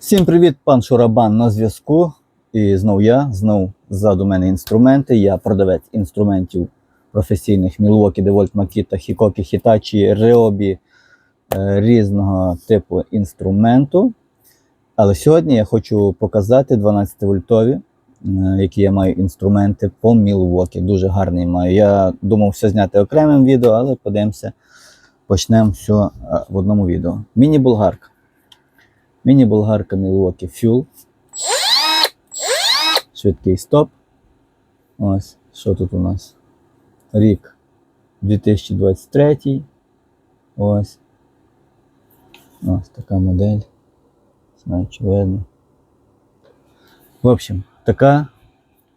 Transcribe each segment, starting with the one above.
Всім привіт, пан Шурабан на зв'язку. І знов я, знов ззаду мене інструменти. Я продавець інструментів професійних Milwaukee, DeWalt, Makita, Hikoki, Ryobi, е, різного типу інструменту. Але сьогодні я хочу показати 12-вольтові, е, які я маю інструменти по Milwaukee. Дуже гарний маю. Я думав все зняти окремим відео, але подивимося, почнемо все е, в одному відео. Міні-болгарка. Міні-болгарка Milwaukee Fuel. Швидкий стоп. Ось, що тут у нас? Рік 2023. Ось. Ось така модель. Знаю, видно. В общем, така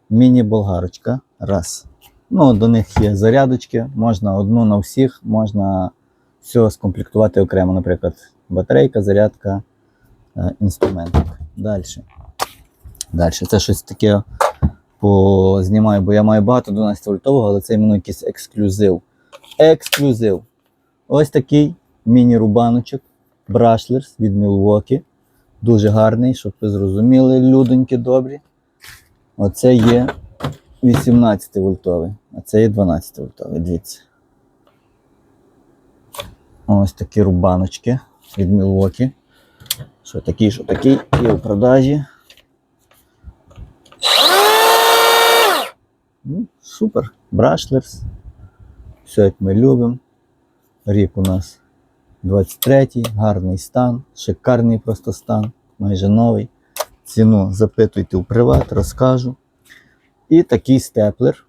міні-болгарочка. Раз. Ну, до них є зарядочки, можна одну на всіх, можна все скомплектувати окремо, наприклад, батарейка, зарядка, інструментик. Далі. Далі. Це щось таке познімаю, бо я маю багато 12 вольтового, але це іменно якийсь ексклюзив. Ексклюзив. Ось такий міні-рубаночок Brushlers від Milwaukee. Дуже гарний, щоб ви зрозуміли, людоньки добрі. Оце є 18 вольтовий, а це є 12 вольтовий. Дивіться. Ось такі рубаночки від Milwaukee. Що такий, що такий, є у продажі. Ну, супер. Брашлерс. Все як ми любимо. Рік у нас 23-й, гарний стан, шикарний просто стан, майже новий. Ціну запитуйте у приват, розкажу. І такий степлер.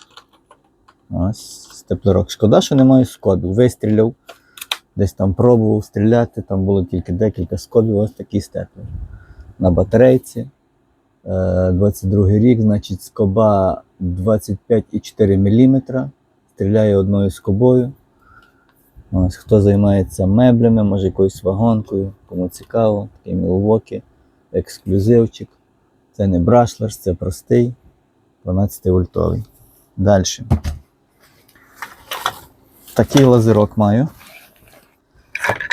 Ось степлерок. Шкода, що немає скобів. Вистріляв, десь там пробував стріляти, там було тільки декілька скобів, ось такий степлер. На батарейці. Е, 22 рік, значить, скоба 25,4 мм. Стріляє одною скобою. Ось, хто займається меблями, може якоюсь вагонкою, кому цікаво, такий Milwaukee, ексклюзивчик. Це не брашлерс, це простий 12 вольтовий. Далі. Такий лазерок маю.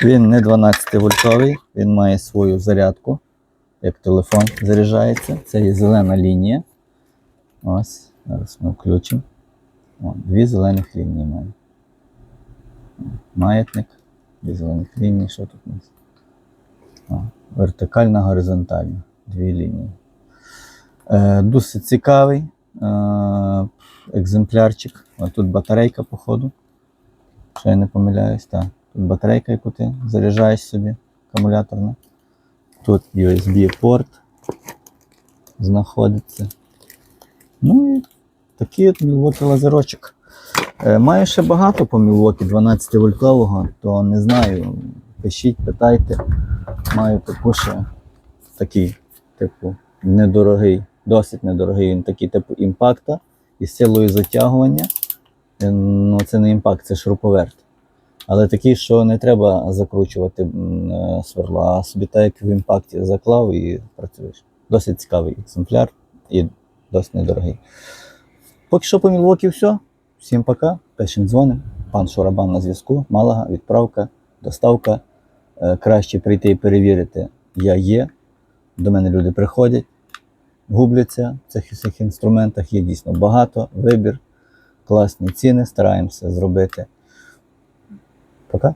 Він не 12 вольтовий, він має свою зарядку, як телефон заряджається. Це є зелена лінія. Ось, зараз ми включимо. О, дві зелених лінії має. Маятник, дві зелених лінії, що тут у нас? О, вертикальна, горизонтальна. Дві лінії. Е, досить цікавий е, екземплярчик. Ось тут батарейка, походу. Що я не помиляюсь, так. Тут батарейка, яку ти заряджаєш собі, акумуляторна. Тут USB-порт знаходиться. Ну і такий от Milwaukee лазерочок. Е, Маю ще багато по Milwaukee 12 вольтового, то не знаю. Пишіть, питайте. Маю таку ще такий, типу, недорогий, досить недорогий. Він такий типу імпакта із силою затягування. Е, Ну, це не імпакт, це шуруповерт. Але такий, що не треба закручувати е, сверла, а собі так як в імпакті заклав і працюєш. Досить цікавий екземпляр і досить недорогий. Поки що по Мілвокі все. Всім пока. Пишемо дзвоним. Пан Шурабан на зв'язку. Малага, відправка, доставка. Е, Краще прийти і перевірити. Я є. До мене люди приходять, губляться в цих всіх інструментах. Є дійсно багато. Вибір, класні ціни. Стараємося зробити. Пока.